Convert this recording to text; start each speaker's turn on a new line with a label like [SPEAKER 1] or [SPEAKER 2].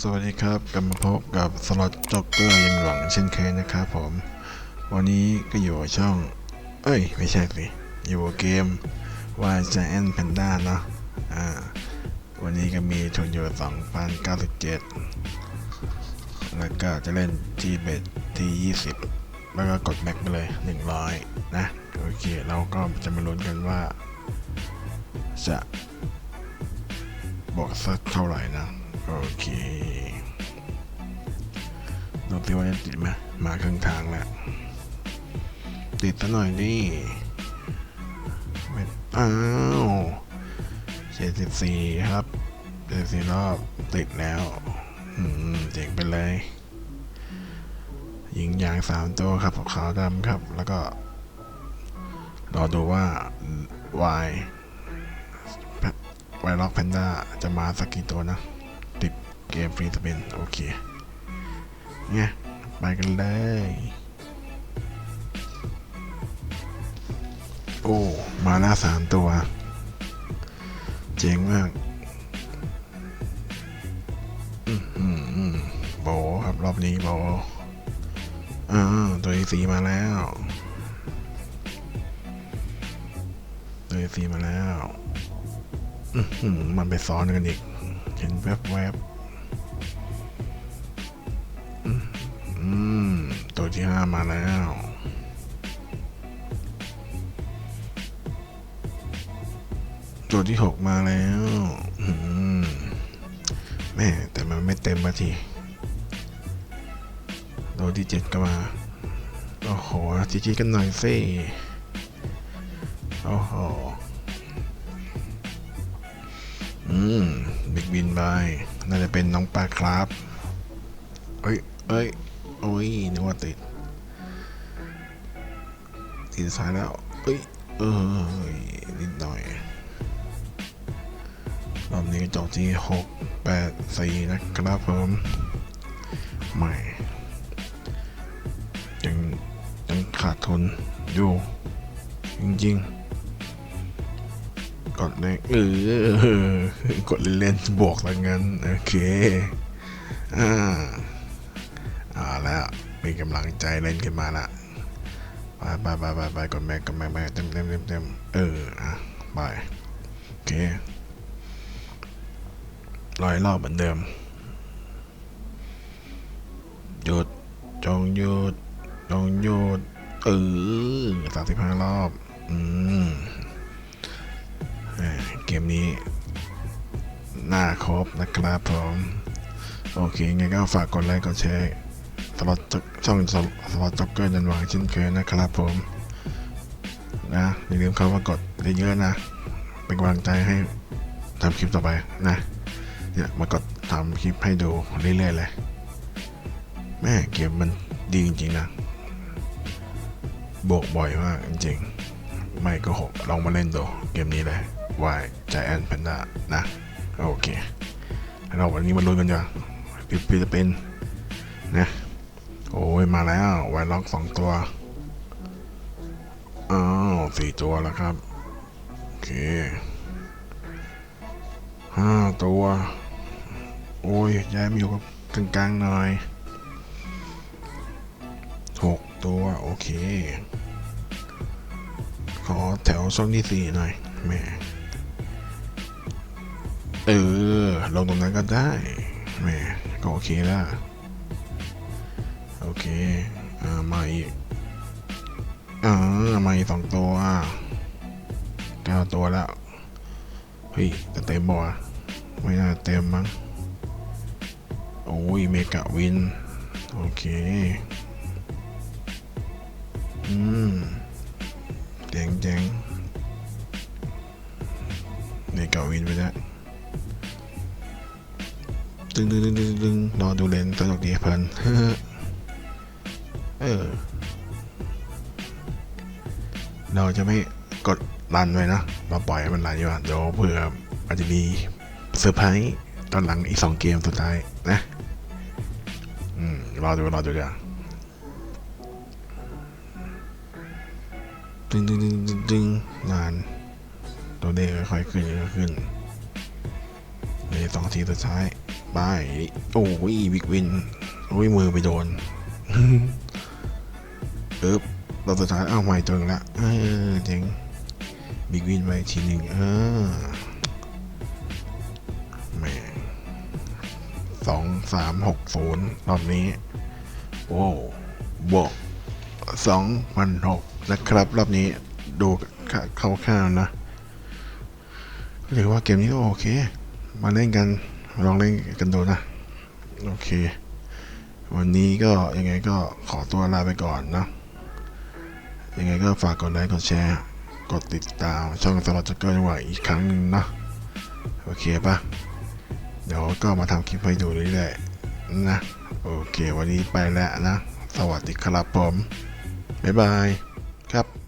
[SPEAKER 1] สวัสดีครับกลับมาพบกับสล็อตจ็อกเกอร์ยังหวังเช่นเคยนะครับผม วันนี้ก็อยู่ช่อง เอ้ย ไม่ใช่สิ อยู่เกมว่า Giant Panda เนาะอ่าวันนี้ก็มีทุนอยู่ 2,097 แล้วก็จะเล่น G b e t ที่ 20 แล้วก็กดแม็กไปเลย 100 นะ โอเคเราก็จะมาลุ้นกันว่า จะบอกสักเท่าไหร่นะ โอเคดูสิว่าจะติดไหมมาครึ่งทางแล้ว ติดซะหน่อยนี่ไม่อ้าวเจ็ดสิบสี่ครับเจ็ดสี่รอบติดแล้ว อืมเจ๋งไปเลยยิงยางสามตัวครับขาวดำครับ แล้วก็รอดูว่าวายวายล็อกแพนด้าจะมาสักกี่ตัวนะ มฟรีสเปนโอเคเนี่ยไปกันเลย โอ้ มาแล้วสามตัว เจ๋งมากอืมอืมอืมโบครับรอบนี้โบอ่าตัวสีมาแล้วตัวสีมาแล้ว อื้อหือมันไปซ้อนกันอีก เห็นแวบแวบๆ ตัวที่ห้ามาแล้ว ตัวที่หกมาแล้วมแม่แต่มันไม่เต็มมาทีตัวที่เจ็ดก็มา โอ้โหจีจีกันหน่อยสิโอ้โหอืมบิ๊กบินบายน่าจะเป็นน้องปลาครับ เอ้ยเอ้ย โอ้ยนึกว่าติดติดสายแล้วเอ้ยเอยนิดหน่อยรอบนี้จบที่หกแปดสี่นะครับผมใหม่ยังยังขาดทุนอยู่ จริงๆ กดเลยเออกดเล่นๆบวกแล้วงั้น โอเค อ่า กำลังใจเล่นขึ้นมาละไปไปไปไปไปกดแม็กกดแม็กแม็กเต็มเต็มเต็มเต็มเอออะไปโอเคร้อยรอบเหมือนเดิม หยุด จงหยุด จงหยุด เออสามสิบห้ารอบ อืมเกมนี้น่าครบนะครับผม โอเคไงก็ฝากกดไลค์กดแชร์สล็อตจ็อก ช่องสล็อตจ็อกเกอร์ยันหวังเช่นเคยนะครับผมนะอย่าลืมเข้ามากดเยอะๆนะ เป็นกำลังใจให้ทำคลิปต่อไปนะเนี่ยมากดทำคลิปให้ดูเรื่อยๆเลยแม่เกมมันดีจริงๆนะบวกบ่อยมากจริงๆ ไม่ก็หกลองมาเล่นดูเกมนี้เลย Y Giant Panda นะ โอเคเราวันนี้มาลุ้นกันจ้ะปิดปิดจะเป็นนะ โอ้ยมาแล้วไวล็อกสองตัว อ้าวสี่ตัวแล้วครับ โอเคห้าตัว โอ้ยย้ายมาอยู่กับกลางๆหน่อยหกตัว โอเค ขอแถวช่องที่สี่หน่อยแม่เออ ลงตรงนั้นก็ได้แม่ก็โอเคแล้ว โอเค อ่า มาอีก อ่า มาอีกสองตัวเก้าตัวแล้ว เฮ้ย จะเต็มบ่วะไม่น่าเต็มมั้ง โอ้ย เมกะวิน โอเค อืมเจ๋งเจ๋งเมกะวินไปแล้วตึงตึงตึงตึงตึงรอดูเลนสนุกดีเพลินเออ เราจะไม่กดรันไว้นะ เราปล่อยให้มันรันอยู่อะเดี๋ยวเผื่ออาจจะมีเซอร์ไพรส์ตอนหลังอีกสองเกมสุดท้ายนะ อืม รอดูรอดูเดี๋ยวตึงตึงตึงตึงตึงนาน ตัวเลขค่อยๆขึ้นค่อยๆขึ้นในสองทีสุดท้ายไปโอ้ยบิ๊กวินโอ้ยมือไปโดน ปึ๊บเราสุดท้ายเอาใหม่ตัวนึงละเออเจ๋งบิ๊กวินไปทีหนึ่งเออแม่สองสามหกศูนย์รอบนี้ โอ้บวกสองพันหกนะครับ รอบนี้ดูคร่าวๆนะหรือว่าเกมนี้ก็โอเค มาเล่นกันลองเล่นกันดูนะ โอเค วันนี้ก็ยังไงก็ขอตัวลาไปก่อนนะ ยังไงก็ฝากกดไลค์ กดแชร์ กดติดตามช่องสล็อตจ็กเกอร์จังหวะอีกครั้งหนึงเนอะโอเคปะเดี๋ยวก็มาทำคลิปให้ดูเรื่อยๆนะ โอเค วันนี้ไปแล้วนะ สวัสดีครับผม บ๊ายบาย ครับ